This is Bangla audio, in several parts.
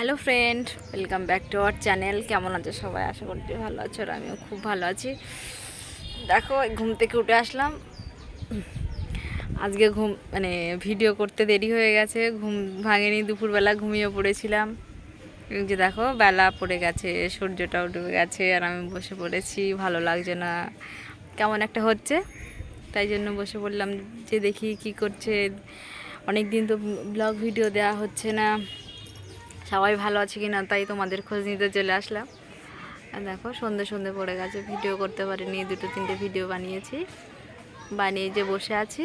Hello friend, welcome back to our channel. কেমন আছে সবাই? আশা করছি ভালো আছো আর আমিও খুব ভালো আছি। দেখো ঘুম থেকে উঠে আসলাম। আজকে ঘুম মানে ভিডিও করতে দেরি হয়ে গেছে। ঘুম ভাঙেনি, দুপুরবেলা ঘুমিয়ে পড়েছিলাম। যে দেখো, বেলা পড়ে গেছে, সূর্যটাও ডুবে গেছে আর আমি বসে পড়েছি, ভালো লাগছে না। কেমন একটা হচ্ছে, তাই জন্য বসে পড়লাম যে দেখি কি করছে। অনেক দিন তো ব্লগ ভিডিও দেওয়া হচ্ছে না। সবাই ভালো আছে কি না তাই তোমাদের খোঁজ নিতে চলে আসলাম। দেখো, সন্ধে সন্ধে পড়ে গেছে, ভিডিও করতে পারিনি দুটো তিনটে ভিডিও বানিয়েছি। বানিয়ে যে বসে আছি,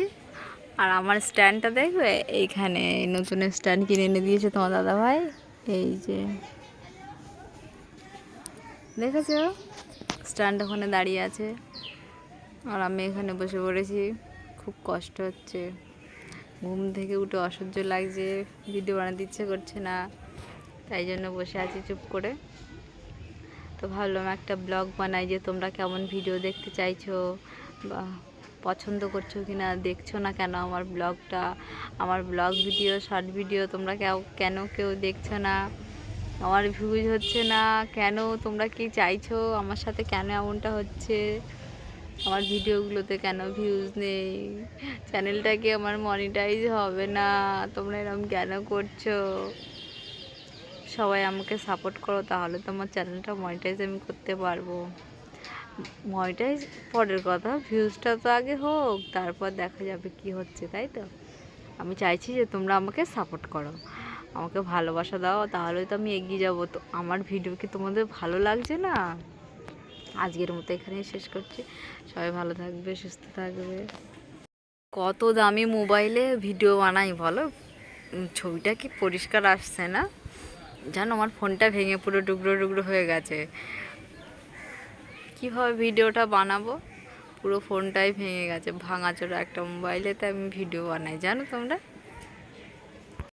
আর আমার স্ট্যান্ডটা দেখবে? এইখানে এই নতুন স্ট্যান্ড কিনে এনে দিয়েছে তোমার দাদা ভাই এই যে, দেখেছ? স্ট্যান্ড ওখানে দাঁড়িয়ে আছে। আর আমি এখানে বসে পড়েছি, খুব কষ্ট হচ্ছে। ঘুম থেকে উঠে অসহ্য লাগছে, ভিডিও বানাতে ইচ্ছে করছে না। তাই জন্য বসে আছি চুপ করে। তো ভাবলাম একটা ব্লগ বানাই যে তোমরা কেমন ভিডিও দেখতে চাইছো বা পছন্দ করছ কি না দেখছ না কেন আমার ব্লগটা? আমার ব্লগ ভিডিও, শর্ট ভিডিও তোমরা কেউ, কেন কেউ দেখছ না? আমার ভিউজ হচ্ছে না, কেন তোমরা কি চাইছো? আমার সাথে কেন এমনটা হচ্ছে? আমার ভিডিওগুলোতে কেন ভিউজ নেই? চ্যানেলটাকে আমার মনিটাইজ হবে না? তোমরা এরকম কেন করছ? সবাই আমাকে সাপোর্ট করো, তাহলে তো আমার চ্যানেলটা মনিটাইজ আমি করতে পারব। মনিটাইজ পরের কথা ভিউজটা তো আগে হোক, তারপর দেখা যাবে কি হচ্ছে, তাই তো? আমি চাইছি যে তোমরা আমাকে সাপোর্ট করো। আমাকে ভালোবাসা দাও, তাহলে তো আমি এগিয়ে যাব। তো আমার ভিডিও কি তোমাদের ভালো লাগছে না? আজকের মতো এখানেই শেষ করছি। সবাই ভালো থাকবে, সুস্থ থাকবে। কত দামি মোবাইলে ভিডিও বানাই বলো? ছবিটা কি পরিষ্কার আসছে না? জানো আমার ফোনটা ভেঙে পুরো টুকরো টুকরো হয়ে গেছে। কীভাবে ভিডিওটা বানাবো? পুরো ফোনটাই ভেঙে গেছে, ভাঙাচোরা একটা মোবাইলেতে আমি ভিডিও বানাই, জানো তোমরা?